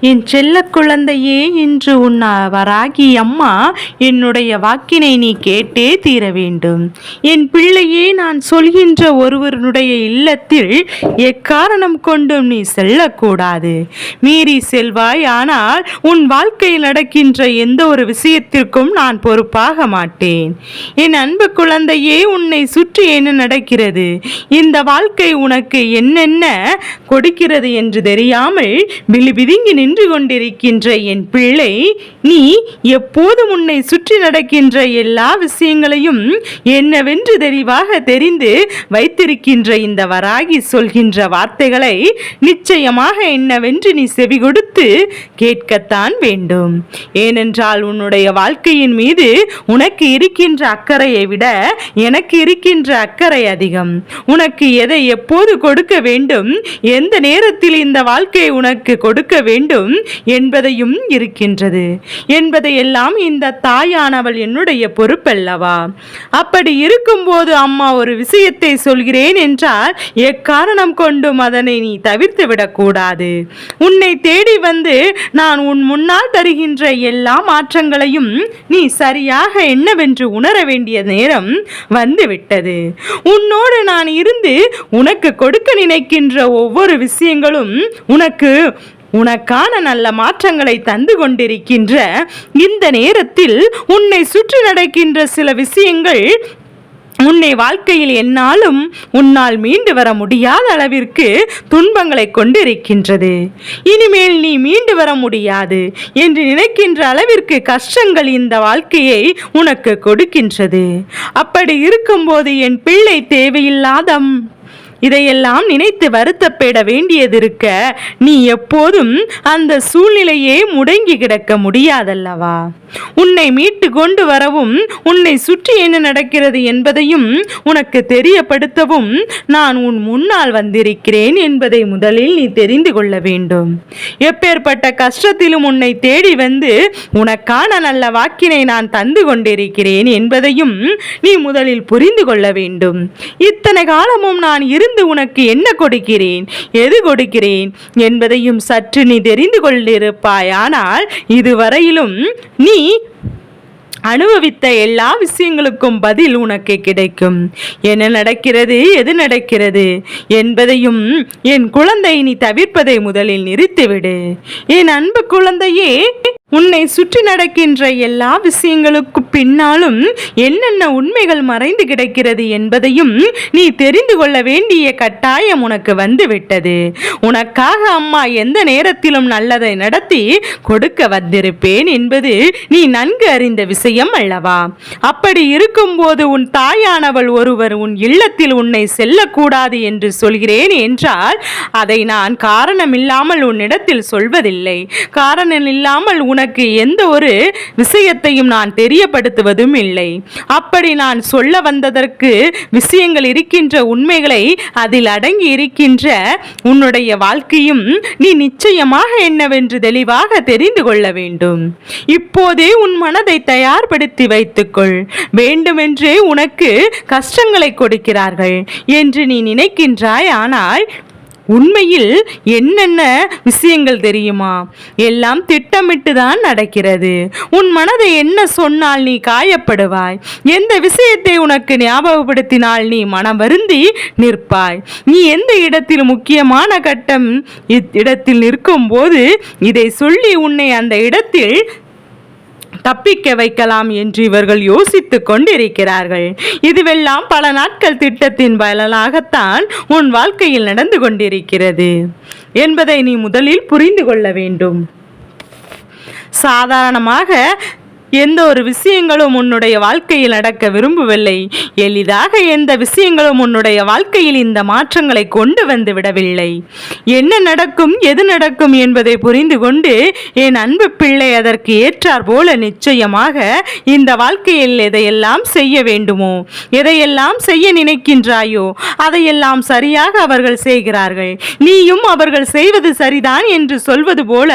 என் செல்ல குழந்தையே இன்று உன் வராகி அம்மா என்னுடைய வாக்கினை நீ கேட்டே தீர வேண்டும். என் பிள்ளையே நான் சொல்கின்ற ஒருவருடைய இல்லத்தில் எக்காரணம் கொண்டும் நீ செல்லக்கூடாது. மீறி செல்வாய் ஆனால் உன் வாழ்க்கையில் நடக்கின்ற எந்த ஒரு விஷயத்திற்கும் நான் பொறுப்பாக மாட்டேன். என் அன்பு குழந்தையே உன்னை சுற்றி என்ன நடக்கிறது? இந்த வாழ்க்கை உனக்கு என்னென்ன கொடுக்கிறது என்று தெரியாமல் பிலிபிதிங்கி நின்று நின்று கொண்டிருக்கின்ற என் பிள்ளை நீ எப்போதும் உன்னை சுற்றி நடக்கின்ற எல்லா விஷயங்களையும் என்னவென்று தெளிவாக தெரிந்து வைத்திருக்கின்ற இந்த வராகி சொல்கின்ற வார்த்தைகளை நிச்சயமாக என்னவென்று நீ செவி கொடுத்து கேட்கத்தான் வேண்டும். ஏனென்றால் உன்னுடைய வாழ்க்கையின் மீது உனக்கு இருக்கின்ற அக்கறையை விட எனக்கு இருக்கின்ற அக்கறை அதிகம். உனக்கு எதை எப்போது கொடுக்க வேண்டும்? எந்த நேரத்தில் இந்த வாழ்க்கையை உனக்கு கொடுக்க வேண்டும்? என்பதையும் இருக்கின்றது. என்பதையெல்லாம் இந்த தாயானவள் என்னுடைய பொறுப்பல்லவா? அப்படி இருக்கும்போது அம்மா ஒரு விஷயத்தை சொல்கிறேன் என்றால் எக்காரணம் கொண்டும் அதனை நீ தவிர்த்து விடக்கூடாது. உன்னை தேடி வந்து நான் உன் முன்னால் தருகின்ற எல்லா மாற்றங்களையும் நீ சரியாக என்னவென்று உணர வேண்டிய நேரம் வந்துவிட்டது. உன்னோடு நான் இருந்து உனக்கு கொடுக்க நினைக்கின்ற ஒவ்வொரு விஷயங்களும் உனக்கு உனக்கான நல்ல மாற்றங்களை தந்து கொண்டிருக்கின்ற இந்த நேரத்தில் உன்னை சுற்றி நடக்கின்ற சில விஷயங்கள் உன்னை வாழ்க்கையில் என்னாலும் உன்னால் மீண்டு வர முடியாத அளவிற்கு துன்பங்களை கொண்டிருக்கின்றது. இனிமேல் நீ மீண்டு வர முடியாது என்று நினைக்கின்ற அளவிற்கு கஷ்டங்கள் இந்த வாழ்க்கையை உனக்கு கொடுக்கின்றது. அப்படி இருக்கும்போது என் பிள்ளை தேவையில்லாத இதையெல்லாம் நினைத்து வருத்தப்பட வேண்டியதிருக்க நீ எப்போதும் அந்த சூழ்நிலையே முடங்கி கிடக்க முடியாதல்லவா? உன்னை மீட்டு கொண்டு வரவும் உன்னை சுற்றி என்ன நடக்கிறது என்பதையும் உனக்கு தெரியப்படுத்தவும் நான் உன் முன்னால் வந்திருக்கிறேன் என்பதை முதலில் நீ தெரிந்து கொள்ள வேண்டும். எப்பேற்பட்ட கஷ்டத்திலும் உன்னை தேடி வந்து உனக்கான நல்ல வாக்கினை நான் தந்து கொண்டிருக்கிறேன் என்பதையும் நீ முதலில் புரிந்து கொள்ள வேண்டும். இத்தனை காலமும் நான் இரு இருந்து உனக்கு என்ன கொடுக்கிறேன்? எது கொடுக்கிறேன்? என்பதையும் சற்று நீ தெரிந்து கொண்டிருப்பாயானால் இதுவரையிலும் நீ அனுபவித்த எல்லா விஷயங்களுக்கும் பதில் உனக்கு கிடைக்கும். என்ன நடக்கிறது? எது நடக்கிறது? என்பதையும் என் குழந்தை நீ தவிர்ப்பதை முதலில் நிறுத்திவிடு. என் அன்பு குழந்தையே உன்னை சுற்றி நடக்கின்ற எல்லா விஷயங்களுக்கு பின்னாலும் என்னென்ன உண்மைகள் மறைந்து கிடக்கிறது என்பதையும் நீ தெரிந்து கொள்ள வேண்டிய கட்டாயம் உனக்கு வந்துவிட்டது. உனக்காக அம்மா எந்த நேரத்திலும் நல்லதை நடத்தி கொடுக்க வந்திருப்பேன் என்பது நீ நன்கு அறிந்த விஷயம் அல்லவா? அப்படி இருக்கும்போது உன் தாயானவள் ஒருவர் உன் இல்லத்தில் உன்னை செல்லக்கூடாது என்று சொல்கிறேன் என்றால் அதை நான் காரணமில்லாமல் உன்னிடத்தில் சொல்வதில்லை. காரணம் இல்லாமல் உனக்கு எந்த ஒரு விஷயத்தையும் நான் தெரியப்படுத்துவதும் இல்லை. அப்படி நான் சொல்ல வந்ததற்கு விஷயங்கள் இருக்கின்ற உண்மைகளை அதில் அடங்கி இருக்கின்ற உன்னுடைய வாழ்க்கையும் நீ நிச்சயமாக என்னவென்று தெளிவாக தெரிந்து கொள்ள வேண்டும். இப்போதே உன் மனதை தயார்படுத்தி வைத்துக்கொள். வேண்டுமென்றே உனக்கு கஷ்டங்களை கொடுக்கிறார்கள் என்று நீ நினைக்கின்றாய் ஆனால் உண்மையில் என்னென்ன விஷயங்கள் தெரியுமா? எல்லாம் திட்டமிட்டு தான் நடக்கிறது. உன் மனதை என்ன சொன்னால் நீ காயப்படுவாய். எந்த விஷயத்தை உனக்கு ஞாபகப்படுத்தினால் நீ மனம் வருந்தி நிற்பாய். நீ எந்த இடத்தில் முக்கியமான கட்டம் இடத்தில் நிற்கும் போது இதை சொல்லி உன்னை அந்த இடத்தில் தப்பிக்க வைக்கலாம் என்று இவர்கள் யோசித்துக் கொண்டிருக்கிறார்கள். இதுவெல்லாம் பல நாட்கள் திட்டத்தின் பலனாகத்தான் உன் வாழ்க்கையில் நடந்து கொண்டிருக்கிறது என்பதை நீ முதலில் புரிந்து கொள்ள வேண்டும். சாதாரணமாக எந்த ஒரு விஷயங்களும் உன்னுடைய வாழ்க்கையில் நடக்க விரும்பவில்லை. எளிதாக எந்த விஷயங்களும் உன்னுடைய வாழ்க்கையில் இந்த மாற்றங்களை கொண்டு வந்து விடவில்லை. என்ன நடக்கும் எது நடக்கும் என்பதை புரிந்து கொண்டு என் அன்பு பிள்ளை அதற்கு ஏற்றார் போல நிச்சயமாக இந்த வாழ்க்கையில் எதையெல்லாம் செய்ய வேண்டுமோ எதையெல்லாம் செய்ய நினைக்கின்றாயோ அதையெல்லாம் சரியாக அவர்கள் செய்கிறார்கள். நீயும் அவர்கள் செய்வது சரிதான் என்று சொல்வது போல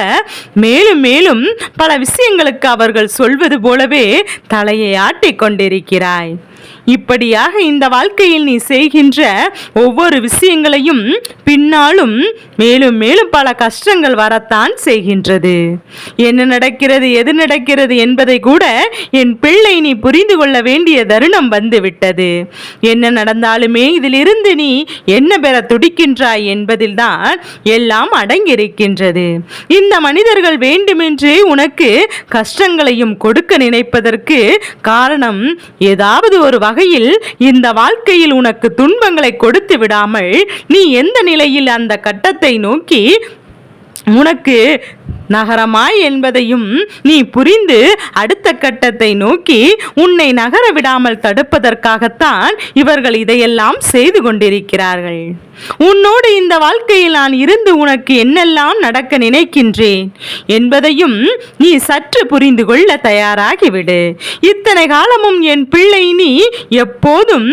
மேலும் மேலும் பல விஷயங்களுக்கு அவர்கள் சொல்வது சொல்வது போலவே தலையை ஆட்டிக் கொண்டிருக்கிறாய் இப்படியாக இந்த வாழ்க்கையில் நீ செய்கின்ற ஒவ்வொரு விஷயங்களையும் பின்னாலும் மேலும் மேலும் பல கஷ்டங்கள் வரத்தான் செய்கின்றது. என்ன நடக்கிறது எது நடக்கிறது என்பதை கூட என் பிள்ளை நீ புரிந்து கொள்ள வேண்டிய தருணம் வந்துவிட்டது. என்ன நடந்தாலுமே இதிலிருந்து நீ என்ன பெற துடிக்கின்றாய் என்பதில்தான் எல்லாம் அடங்கியிருக்கின்றது. இந்த மனிதர்கள் வேண்டுமென்றே உனக்கு கஷ்டங்களையும் கொடுக்க நினைப்பதற்கு காரணம் ஏதாவது ஒரு வகையில் இந்த வாழ்க்கையில் உனக்கு துன்பங்களை கொடுத்து விடாமல் நீ எந்த நிலையில் அந்த கட்டத்தை நோக்கி உனக்கு நகரமாய் என்பதையும் நீ புரிந்து அடுத்த கட்டத்தை நோக்கி உன்னை நகர விடாமல் தடுப்பதற்காகத்தான் இவர்கள் இதையெல்லாம் செய்து கொண்டிருக்கிறார்கள். உன்னோடு இந்த வாழ்க்கையில் நான் இருந்து உனக்கு என்னெல்லாம் நடக்க நினைக்கின்றேன் என்பதையும் நீ சற்று புரிந்து கொள்ள தயாராகிவிடு. இத்தனை காலமும் என் பிள்ளை நீ எப்போதும்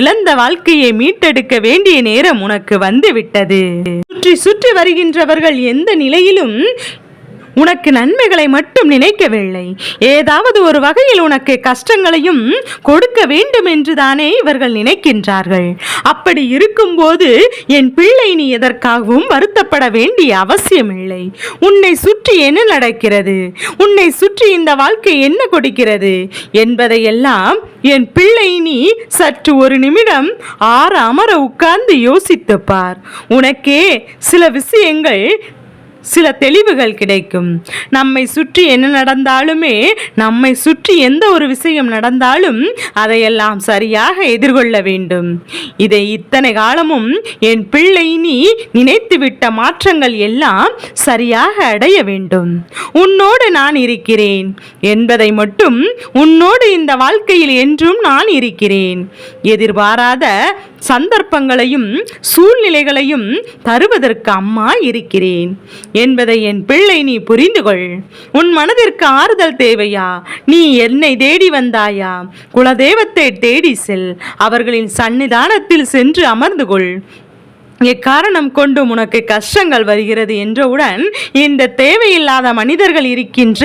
இழந்த வாழ்க்கையை மீட்டெடுக்க வேண்டிய நேரம் உனக்கு வந்துவிட்டது. சுற்றி சுற்றி வருகின்றவர்கள் எந்த நிலையிலும் உனக்கு நன்மைகளை மட்டும் நினைக்கவில்லை. ஏதாவது ஒரு வகையில் உனக்கு கஷ்டங்களையும் கொடுக்க வேண்டும் என்று தானே இவர்கள் நினைக்கின்றார்கள். அப்படி இருக்கும்போது என் பிள்ளை நீ எதற்காகவும் வருத்தப்பட வேண்டிய அவசியமில்லை. உன்னை சுற்றி என்ன நடக்கிறது? உன்னை சுற்றி இந்த வாழ்க்கை என்ன கொடுக்கிறது? என்பதையெல்லாம் என் பிள்ளை நீ சற்று ஒரு நிமிடம் ஆற அமர உட்கார்ந்து யோசித்து பார். உனக்கே சில விஷயங்கள் சில தெளிவுகள் கிடைக்கும். நம்மை சுற்றி என்ன நடந்தாலுமே நம்மை சுற்றி எந்த ஒரு விஷயம் நடந்தாலும் அதையெல்லாம் சரியாக எதிர்கொள்ள வேண்டும். இதை இத்தனை காலமும் என் பிள்ளை நீ நினைத்துவிட்ட மாற்றங்கள் எல்லாம் சரியாக அடைய வேண்டும். உன்னோடு நான் இருக்கிறேன் என்பதை மட்டும் உன்னோடு இந்த வாழ்க்கையில் என்றும் நான் இருக்கிறேன். எதிர்பாராத சந்தர்ப்பங்களையும் சூழ்நிலைகளையும் தருவதற்கு அம்மா இருக்கிறேன். என்பதை என் பிள்ளை நீ புரிந்து கொள் உன் மனதிற்கு ஆறுதல் தேவையா? நீ என்னை தேடி வந்தாயா? குலதெய்வத்தை தேடி செல். அவர்களின் சன்னிதானத்தில் சென்று அமர்ந்து கொள் எக்காரணம் கொண்டும் உனக்கு கஷ்டங்கள் வருகிறது என்றவுடன் இந்த தேவையில்லாத மனிதர்கள் இருக்கின்ற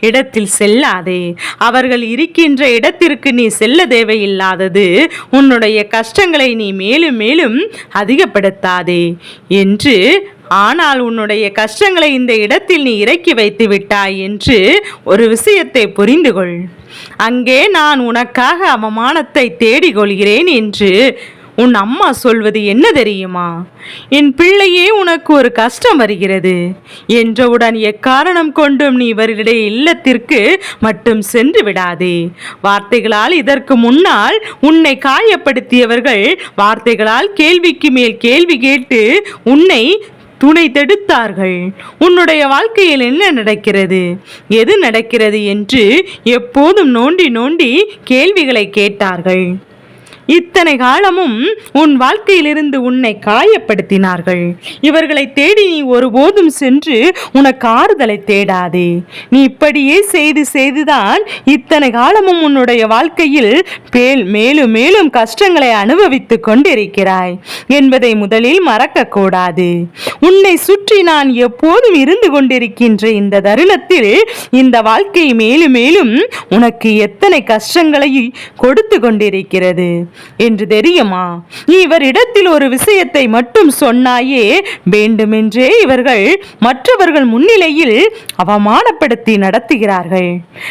இடத்தில் செல்லாதே. அவர்கள் இருக்கின்ற இடத்திற்கு நீ செல்ல தேவையில்லாதது. உன்னுடைய கஷ்டங்களை நீ மேலும் மேலும் அதிகப்படுத்தாதே என்று ஆனால் உன்னுடைய கஷ்டங்களை இந்த இடத்தில் நீ இறக்கி வைத்து விட்டாய் என்று ஒரு விஷயத்தை புரிந்து கொள் அங்கே நான் உனக்காக அவமானத்தை தேடிக்கொள்கிறேன் என்று உன் அம்மா சொல்வது என்ன தெரியுமா? என் பிள்ளையே உனக்கு ஒரு கஷ்டம் வருகிறது. என்றவுடன் எக்காரணம் கொண்டும் நீ இவர்களுடைய இல்லத்திற்கு மட்டும் சென்று விடாதே. வார்த்தைகளால் இதற்கு முன்னால் உன்னை காயப்படுத்தியவர்கள் வார்த்தைகளால் கேள்விக்கு மேல் கேள்வி கேட்டு உன்னை துணை தெடுத்தார்கள். உன்னுடைய வாழ்க்கையில் என்ன நடக்கிறது? எது நடக்கிறது என்று எப்போதும் நோண்டி நோண்டி கேள்விகளை கேட்டார்கள். இத்தனை காலமும் உன் வாழ்க்கையிலிருந்து உன்னை காயப்படுத்தினார்கள். இவர்களை தேடி நீ ஒருபோதும் சென்று உனக்கு ஆறுதலை தேடாதே. நீ இப்படியே செய்து செய்துதான் இத்தனை காலமும் உன்னுடைய வாழ்க்கையில் பேல் மேலும் மேலும் கஷ்டங்களை அனுபவித்துக் கொண்டிருக்கிறாய் என்பதை முதலில் மறக்கக்கூடாது. உன்னை சுற்றி நான் எப்போதும் இருந்து கொண்டிருக்கின்ற இந்த தருணத்தில் இந்த வாழ்க்கை மேலும் மேலும் உனக்கு எத்தனை கஷ்டங்களை கொடுத்து கொண்டிருக்கிறது. என்று தெரியுமா? இவரிடத்தில் ஒரு விஷயத்தை மட்டும் சொன்னாயே வேண்டுமென்றே இவர்கள் மற்றவர்கள் முன்னிலையில் அவமானப்படுத்தி நடத்துகிறார்கள்.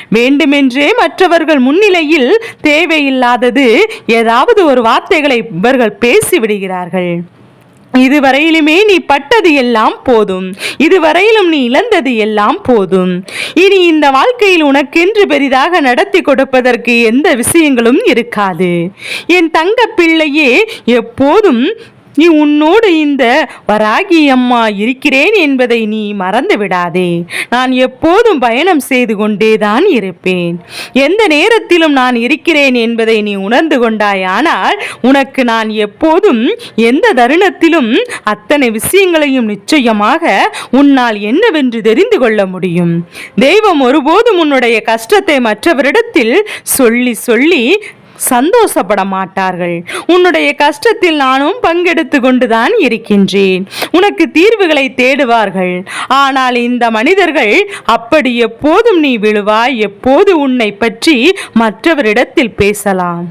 வேண்டுமென்றே மற்றவர்கள் முன்னிலையில் தேவையில்லாதது ஏதாவது ஒரு வார்த்தைகளை இவர்கள் பேசிவிடுகிறார்கள். இதுவரையிலுமே நீ பட்டது எல்லாம் போதும். இதுவரையிலும் நீ இழந்தது எல்லாம் போதும். இனி இந்த வாழ்க்கையில் உனக்கென்று பெரிதாக நடத்தி கொடுப்பதற்கு எந்த விஷயங்களும் இருக்காது. என் தங்க பிள்ளையே எப்போதும் நீ உன்னோடு இந்த வராகி அம்மா இருக்கிறேன் என்பதை நீ மறந்து விடாதே. நான் எப்போதும் பயணம் செய்து கொண்டேதான் இருப்பேன். எந்த நேரத்திலும் நான் இருக்கிறேன் என்பதை நீ உணர்ந்து கொண்டாயானால் உனக்கு நான் எப்போதும் எந்த தருணத்திலும் அத்தனை விஷயங்களையும் நிச்சயமாக உன்னால் என்னவென்று தெரிந்து கொள்ள முடியும். தெய்வம் ஒருபோதும் உன்னுடைய கஷ்டத்தை மற்றவரிடத்தில் சொல்லி சொல்லி சந்தோஷப்பட மாட்டார்கள் உன்னுடைய கஷ்டத்தில் நானும் பங்கெடுத்து கொண்டுதான் இருக்கின்றேன். உனக்கு தீர்வுகளை தேடுவார்கள். ஆனால் இந்த மனிதர்கள் அப்படி எப்போதும் நீ விழுவாய் எப்போது உன்னை பற்றி மற்றவரிடத்தில் பேசலாம்.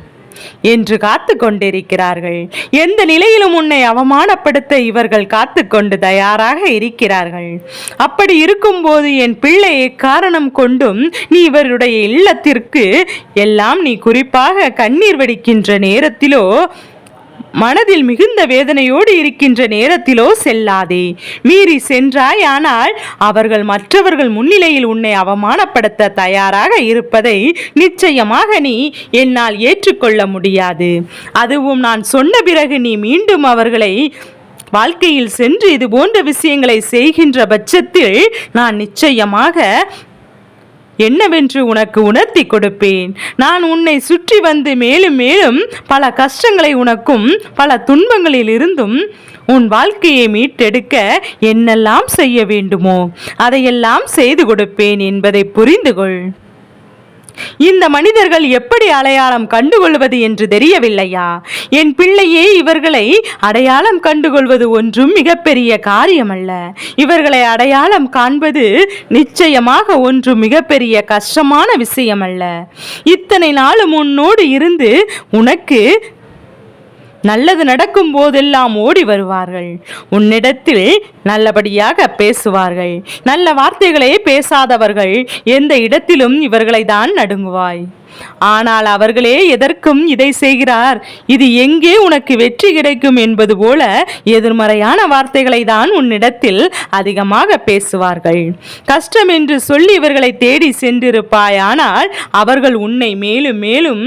என்று காத்து கொண்டிருக்கிறார்கள் எந்த நிலையிலும் உன்னை அவமானப்படுத்த இவர்கள் காத்து கொண்டு தயாராக இருக்கிறார்கள். அப்படி இருக்கும்போது என் பிள்ளையை காரணம் கொண்டும் நீ இவருடைய இல்லத்திற்கு எல்லாம் நீ குறிப்பாக கண்ணீர் வடிக்கின்ற நேரத்திலோ மனதில் மிகுந்த வேதனையோடு இருக்கின்ற நேரத்திலோ செல்லாதே. மீறி சென்றாய் ஆனால் அவர்கள் மற்றவர்கள் முன்னிலையில் உன்னை அவமானப்படுத்த தயாராக இருப்பதை நிச்சயமாக நீ என்னால் ஏற்றுக்கொள்ள முடியாது. அதுவும் நான் சொன்ன பிறகு நீ மீண்டும் அவர்களை வாழ்க்கையில் சென்று இது போன்ற விஷயங்களை செய்கின்ற பட்சத்தில் நான் நிச்சயமாக என்னவென்று உனக்கு உணர்த்தி கொடுப்பேன். நான் உன்னை சுற்றி வந்து மேலும் மேலும் பல கஷ்டங்களை உனக்கும் பல துன்பங்களில் இருந்தும் உன் வாழ்க்கையை மீட்டெடுக்க என்னெல்லாம் செய்ய வேண்டுமோ அதையெல்லாம் செய்து கொடுப்பேன் என்பதை புரிந்துகொள். இந்த மனிதர்கள் எப்படி அடையாளம் கண்டுகொள்வது என்று தெரியவில்லையா? என் பிள்ளையே இவர்களை அடையாளம் கண்டுகொள்வது ஒன்றும் மிகப்பெரிய காரியமல்ல. இவர்களை அடையாளம் காண்பது நிச்சயமாக ஒன்றும் மிகப்பெரிய கஷ்டமான விஷயமல்ல. இத்தனை நாளும் உன்னோடு இருந்து உனக்கு நல்லது நடக்கும் போதெல்லாம் ஓடி வருவார்கள். உன்னிடத்தில் நல்லபடியாக பேசுவார்கள். நல்ல வார்த்தைகளே பேசாதவர்கள் எந்த இடத்திலும் இவர்களை தான் நடுங்குவாய். ஆனால் அவர்களே எதற்கும் இதை செய்கிறார்? இது எங்கே உனக்கு வெற்றி கிடைக்கும் என்பது போல எதிர்மறையான வார்த்தைகளை தான் உன்னிடத்தில் அதிகமாக பேசுவார்கள். கஷ்டம் என்று சொல்லி இவர்களை தேடி சென்றிருப்பாய் ஆனால் அவர்கள் உன்னை மேலும் மேலும்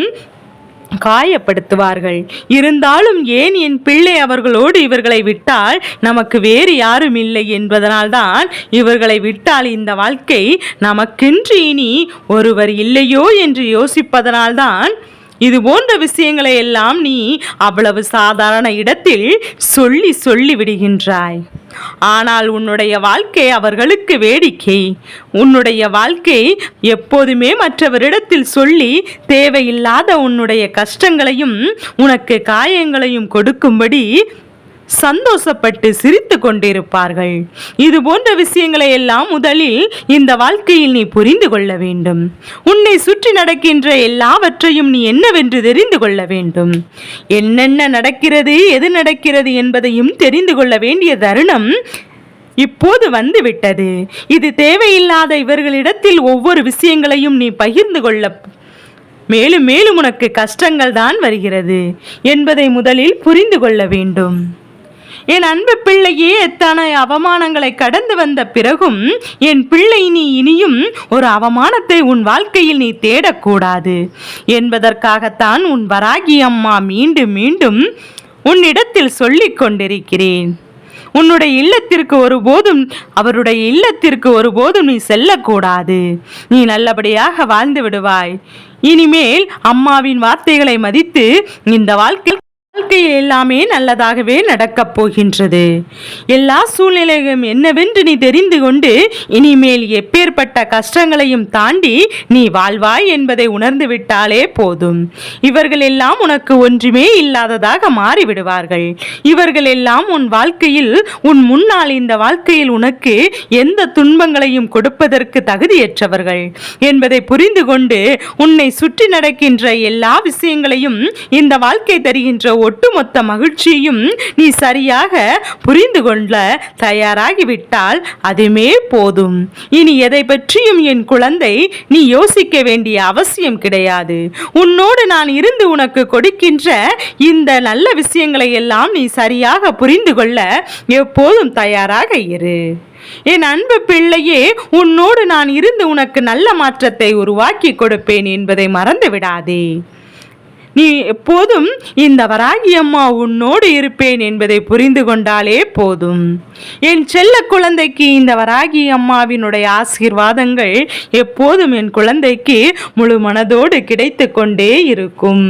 காயப்படுத்துவார்கள். இருந்தாலும் ஏன் என் பிள்ளை அவர்களோடு இவர்களை விட்டால் நமக்கு வேறு யாரும் இல்லை என்பதனால்தான் இவர்களை விட்டால் இந்த வாழ்க்கை நமக்கென்று இனி ஒருவர் இல்லையோ என்று யோசிப்பதனால்தான் இது போன்ற விஷயங்களை எல்லாம் நீ அவ்வளவு சாதாரண இடத்தில் சொல்லி சொல்லி விடுகின்றாய். ஆனால் உன்னுடைய வாழ்க்கை அவர்களுக்கு வேடிக்கை. உன்னுடைய வாழ்க்கை எப்போதுமே மற்றவரிடத்தில் சொல்லி தேவையில்லாத உன்னுடைய கஷ்டங்களையும் உனக்கு காயங்களையும் கொடுக்கும்படி சந்தோஷப்பட்டு சிரித்து கொண்டிருப்பார்கள். இது போன்ற விஷயங்களை எல்லாம் முதலில் இந்த வாழ்க்கையில் நீ புரிந்து கொள்ள வேண்டும். உன்னை சுற்றி நடக்கின்ற எல்லாவற்றையும் நீ என்னவென்று தெரிந்து கொள்ள வேண்டும். என்னென்ன நடக்கிறது எது நடக்கிறது என்பதையும் தெரிந்து கொள்ள வேண்டிய தருணம் இப்போது வந்துவிட்டது. இது தேவையில்லாத இவர்களிடத்தில் ஒவ்வொரு விஷயங்களையும் நீ பகிர்ந்து கொள்ள மேலும் மேலும் உனக்கு கஷ்டங்கள் தான் வருகிறது என்பதை முதலில் புரிந்து கொள்ள வேண்டும். என் அன்பு பிள்ளையே எத்தனை அவமானங்களை கடந்து வந்த பிறகும் என் பிள்ளை நீ இனியும் ஒரு அவமானத்தை உன் வாழ்க்கையில் நீ தேடக்கூடாது. என்பதற்காகத்தான் உன் வராகி அம்மா மீண்டும் மீண்டும் உன்னிடத்தில் சொல்லிக் கொண்டிருக்கிறேன். உன்னுடைய இல்லத்திற்கு ஒருபோதும் அவருடைய இல்லத்திற்கு ஒருபோதும் நீ செல்லக்கூடாது. நீ நல்லபடியாக வாழ்ந்து விடுவாய். இனிமேல் அம்மாவின் வார்த்தைகளை மதித்து இந்த வாழ்க்கை வாழ்க்கையில் எல்லாமே நல்லதாகவே நடக்கப் போகின்றது. எல்லா சூழ்நிலையும் என்னவென்று நீ தெரிந்து கொண்டு இனிமேல் எப்பேற்பட்ட கஷ்டங்களையும் தாண்டி நீ வாழ்வாய் என்பதை உணர்ந்து விட்டாலே போதும். இவர்கள் எல்லாம் உனக்கு ஒன்றுமே இல்லாததாக மாறிவிடுவார்கள். இவர்கள் எல்லாம் உன் வாழ்க்கையில் உன் முன்னால் இந்த வாழ்க்கையில் உனக்கு எந்த துன்பங்களையும் கொடுப்பதற்கு தகுதியற்றவர்கள் என்பதை புரிந்து கொண்டு உன்னை சுற்றி நடக்கின்ற எல்லா விஷயங்களையும் இந்த வாழ்க்கை தருகின்ற ஒட்டுமொத்த மகிழ்ச்சியும் நீ சரியாக புரிந்து கொள்ள தயாராகிவிட்டால் அதுமே போதும். இனி எதை பற்றியும் என் குழந்தை நீ யோசிக்க வேண்டிய அவசியம் கிடையாது. உன்னோடு நான் இருந்து உனக்கு கொடுக்கின்ற இந்த நல்ல விஷயங்களை எல்லாம் நீ சரியாக புரிந்து கொள்ள எப்போதும் தயாராக இரு. என் அன்பு பிள்ளையே உன்னோடு நான் இருந்து உனக்கு நல்ல மாற்றத்தை உருவாக்கி கொடுப்பேன் என்பதை மறந்து விடாதே நீ எப்போதும் இந்த வராகி அம்மா உன்னோடு இருப்பேன் என்பதை புரிந்து கொண்டாலே போதும். என் செல்ல குழந்தைக்கு இந்த வராகி அம்மாவினுடைய ஆசீர்வாதங்கள் எப்போதும் என் குழந்தைக்கு முழு மனதோடு கிடைத்து கொண்டே இருக்கும்.